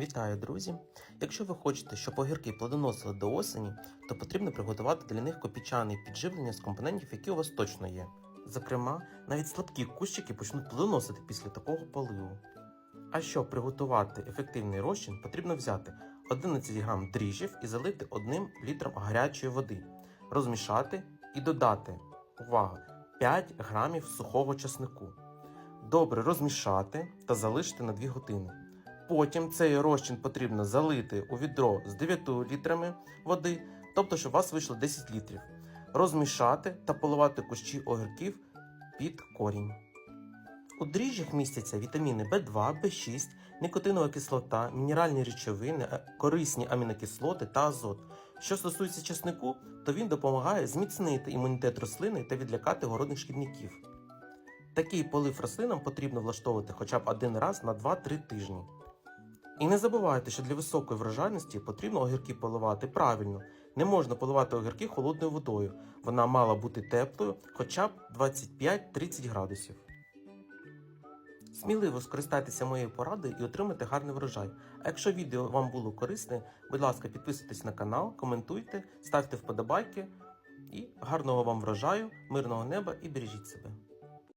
Вітаю, друзі! Якщо ви хочете, щоб огірки плодоносили до осені, то потрібно приготувати для них копічане підживлення з компонентів, які у вас точно є. Зокрема, навіть слабкі кущики почнуть плодоносити після такого поливу. А щоб приготувати ефективний розчин, потрібно взяти 11 г дріжджів і залити 1 літром гарячої води, розмішати і додати увага, 5 грамів сухого часнику. Добре розмішати та залишити на 2 години. Потім цей розчин потрібно залити у відро з 9 літрами води, тобто, щоб у вас вийшло 10 літрів. Розмішати та поливати кущі огірків під корінь. У дріжджах містяться вітаміни В2, В6, никотинова кислота, мінеральні речовини, е, корисні амінокислоти та азот. Що стосується часнику, то він допомагає зміцнити імунітет рослини та відлякати городних шкідників. Такий полив рослинам потрібно влаштовувати хоча б один раз на 2-3 тижні. І не забувайте, що для високої врожайності потрібно огірки поливати правильно. Не можна поливати огірки холодною водою. Вона мала бути теплою хоча б 25-30 градусів. Сміливо скористайтеся моєю порадою і отримайте гарний врожай. А якщо відео вам було корисне, будь ласка, підписуйтесь на канал, коментуйте, ставте вподобайки і гарного вам врожаю, мирного неба і бережіть себе.